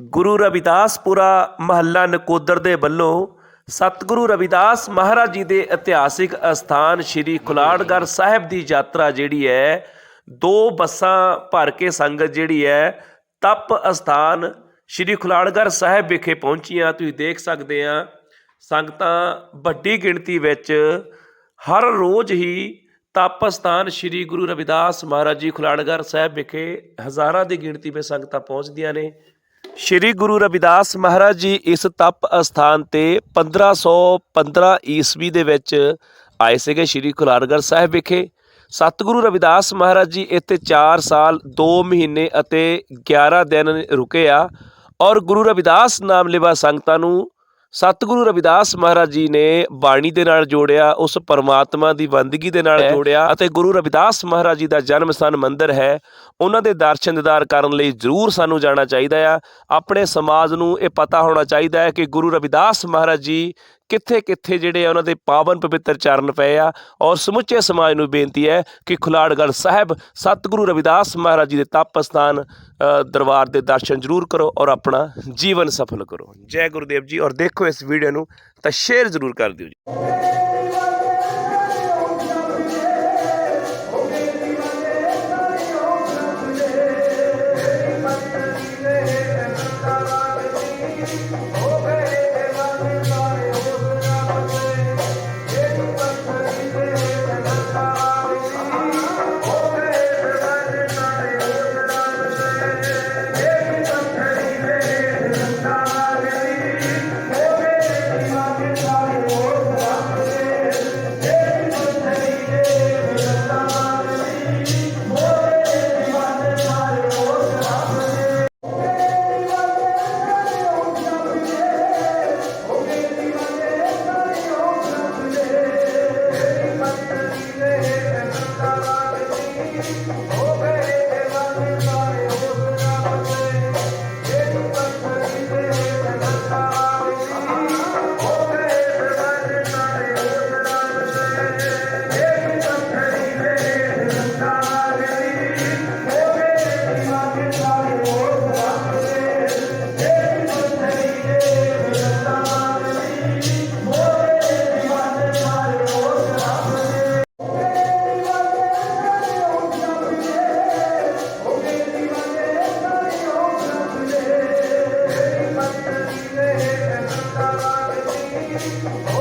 ਗੁਰੂ ਰਵਿਦਾਸਪੁਰਾ ਮਹੱਲਾ ਨਕੋਦਰ ਦੇ ਵੱਲੋਂ ਸਤਿਗੁਰੂ ਰਵਿਦਾਸ ਮਹਾਰਾਜ ਜੀ ਦੇ ਇਤਿਹਾਸਿਕ ਅਸਥਾਨ ਸ੍ਰੀ ਖੁਲਾੜਗੜ੍ਹ ਸਾਹਿਬ ਦੀ ਯਾਤਰਾ ਜਿਹੜੀ ਹੈ, ਦੋ ਬੱਸਾਂ ਭਰ ਕੇ ਸੰਗਤ ਜਿਹੜੀ ਹੈ, ਤਪ ਅਸਥਾਨ ਸ੍ਰੀ ਖੁਲਾੜਗੜ੍ਹ ਸਾਹਿਬ ਵਿਖੇ ਪਹੁੰਚੀਆਂ ਤੁਸੀਂ ਦੇਖ ਸਕਦੇ ਆ, ਸੰਗਤਾਂ ਵੱਡੀ ਗਿਣਤੀ ਵਿੱਚ ਹਰ ਰੋਜ਼ ਹੀ ਤਪ ਅਸਥਾਨ ਸ੍ਰੀ ਗੁਰੂ ਰਵਿਦਾਸ ਮਹਾਰਾਜ ਜੀ ਖੁਲਾੜਗੜ੍ਹ ਸਾਹਿਬ ਵਿਖੇ ਹਜ਼ਾਰਾਂ ਦੀ ਗਿਣਤੀ ਵਿੱਚ ਸੰਗਤਾਂ ਪਹੁੰਚਦੀਆਂ ਨੇ। ਸ਼੍ਰੀ ਗੁਰੂ ਰਵਿਦਾਸ ਮਹਾਰਾਜ ਜੀ ਇਸ ਤਪ ਅਸਥਾਨ ਤੇ 1515 ਈਸਵੀ ਦੇ ਵਿੱਚ ਆਏ ਸੀਗੇ ਸ਼੍ਰੀ ਖੁਲਾਰਗੜ੍ਹ ਸਾਹਿਬ ਵਿਖੇ। ਸਤਿਗੁਰੂ ਰਵਿਦਾਸ ਮਹਾਰਾਜ ਜੀ ਇੱਥੇ 4 ਸਾਲ 2 ਮਹੀਨੇ ਅਤੇ 11 ਦਿਨ ਰੁਕੇ ਆ ਔਰ ਗੁਰੂ ਰਵਿਦਾਸ ਨਾਮ ਲਿਵਾ ਸੰਗਤਾਂ ਨੂੰ ਸਤਿਗੁਰੂ ਰਵਿਦਾਸ ਮਹਾਰਾਜ ਜੀ ਨੇ ਬਾਣੀ ਦੇ ਨਾਲ ਜੋੜਿਆ ਉਸ ਪਰਮਾਤਮਾ ਦੀ ਬੰਦਗੀ ਦੇ ਨਾਲ ਜੋੜਿਆ ਅਤੇ ਗੁਰੂ ਰਵਿਦਾਸ ਮਹਾਰਾਜ ਜੀ ਦਾ ਜਨਮ ਸਥਾਨ ਮੰਦਿਰ ਹੈ। ਉਹਨਾਂ ਦੇ ਦਰਸ਼ਨ ਦੀਦਾਰ ਕਰਨ ਲਈ ਜ਼ਰੂਰ ਸਾਨੂੰ ਜਾਣਾ ਚਾਹੀਦਾ ਆ। ਆਪਣੇ ਸਮਾਜ ਨੂੰ ਇਹ ਪਤਾ ਹੋਣਾ ਚਾਹੀਦਾ ਹੈ ਕਿ ਗੁਰੂ ਰਵਿਦਾਸ ਮਹਾਰਾਜ ਜੀ ਕਿੱਥੇ ਕਿੱਥੇ ਜਿਹੜੇ ਆ ਉਹਨਾਂ ਦੇ ਪਾਵਨ ਪਵਿੱਤਰ ਚਰਨ ਪਏ ਆ ਔਰ ਸਮੁੱਚੇ ਸਮਾਜ ਨੂੰ ਬੇਨਤੀ ਹੈ ਕਿ ਖੁਲਾੜਗੜ੍ਹ ਸਾਹਿਬ ਸਤਿਗੁਰੂ ਰਵਿਦਾਸ ਮਹਾਰਾਜ ਜੀ ਦੇ ਤਪ ਸਥਾਨ ਦਰਬਾਰ ਦੇ ਦਰਸ਼ਨ ਜ਼ਰੂਰ ਕਰੋ ਔਰ ਆਪਣਾ ਜੀਵਨ ਸਫਲ ਕਰੋ। ਜੈ ਗੁਰਦੇਵ ਜੀ ਔਰ ਦੇਖੋ ਇਸ ਵੀਡੀਓ ਨੂੰ ਤਾਂ ਸ਼ੇਅਰ ਜ਼ਰੂਰ ਕਰ ਦਿਓ ਜੀ। Música